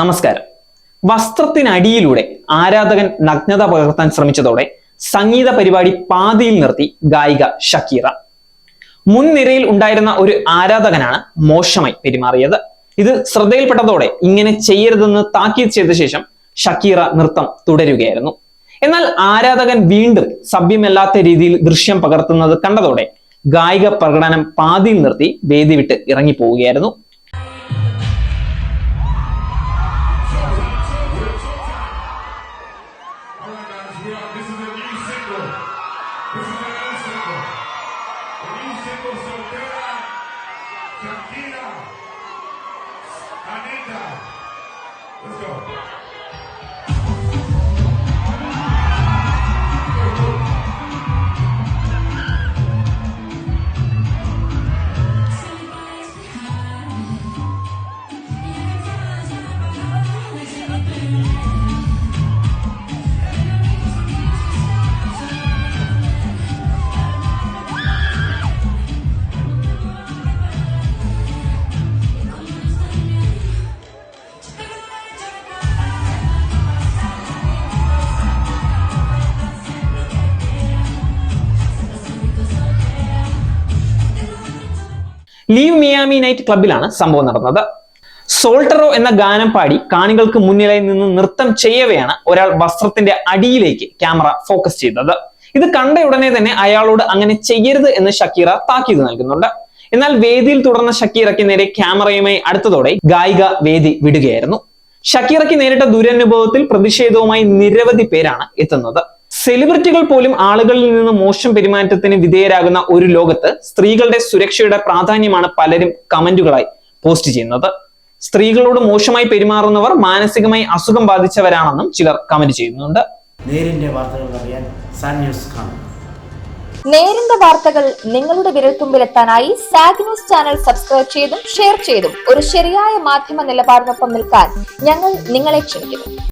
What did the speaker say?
നമസ്കാരം. വസ്ത്രത്തിനടിയിലൂടെ ആരാധകൻ നഗ്നത പകർത്താൻ ശ്രമിച്ചതോടെ സംഗീത പരിപാടി പാതിയിൽ നിർത്തി ഗായിക ഷക്കീറ. മുൻനിരയിൽ ഉണ്ടായിരുന്ന ഒരു ആരാധകനാണ് മോശമായി പെരുമാറിയത്. ഇത് ശ്രദ്ധയിൽപ്പെട്ടതോടെ ഇങ്ങനെ ചെയ്യരുതെന്ന് താക്കീത് ചെയ്ത ശേഷം ഷക്കീറ നൃത്തം തുടരുകയായിരുന്നു. എന്നാൽ ആരാധകൻ വീണ്ടും സഭ്യമല്ലാത്ത രീതിയിൽ ദൃശ്യം പകർത്തുന്നത് കണ്ടതോടെ ഗായിക പ്രകടനം പാതിയിൽ നിർത്തി വേദി വിട്ട് ഇറങ്ങിപ്പോവുകയായിരുന്നു. Are, this is a new single. This is a new single. A new single soltera. Shakira. Anita. Let's go. LIV Miami night ക്ലബിലാണ് സംഭവം നടന്നത്. സോൾട്ടറോ എന്ന ഗാനം പാടി കാണികൾക്ക് മുന്നിലായി നിന്ന് നൃത്തം ചെയ്യവെയാണ് ഒരാൾ വസ്ത്രത്തിന്റെ അടിയിലേക്ക് ക്യാമറ ഫോക്കസ് ചെയ്തത്. ഇത് കണ്ട ഉടനെ തന്നെ അയാളോട് അങ്ങനെ ചെയ്യരുത് എന്ന് ഷക്കീറ താക്കീത് നൽകുന്നുണ്ട്. എന്നാൽ വേദിയിൽ തുടർന്ന ഷക്കീറയ്ക്ക് നേരെ ക്യാമറയുമായി അടുത്തതോടെ ഗായിക വേദി വിടുകയായിരുന്നു. ഷക്കീറയ്ക്ക് നേരിട്ട ദുരനുഭവത്തിൽ പ്രതിഷേധവുമായി നിരവധി പേരാണ് എത്തുന്നത്. സെലിബ്രിറ്റികൾ പോലും ആളുകളിൽ നിന്ന് മോശം പെരുമാറ്റത്തിന് വിധേയരാകുന്ന ഒരു ലോകത്ത് സ്ത്രീകളുടെ സുരക്ഷയുടെ പ്രാധാന്യമാണ് പലരും കമന്റുകളായി പോസ്റ്റ് ചെയ്യുന്നത്. സ്ത്രീകളോട് മോശമായി പെരുമാറുന്നവർ മാനസികമായി അസുഖം ബാധിച്ചവരാണെന്നും ചിലർ കമന്റ് ചെയ്യുന്നുണ്ട്. നേരിന്റെ വാർത്തകൾ അറിയാൻ സാൻ ന്യൂസ് കാണും. നേരിന്റെ വാർത്തകൾ നിങ്ങളുടെ വിരൽത്തുമ്പിലെത്താനായി സാഗ് ന്യൂസ് ചാനൽ സബ്സ്ക്രൈബ് ചെയ്തും ഷെയർ ചെയ്തും ഒരു ശരിയായ മാധ്യമ നിലപാടിനൊപ്പം നിൽക്കാൻ ഞങ്ങൾ നിങ്ങളെ ക്ഷണിക്കുന്നു.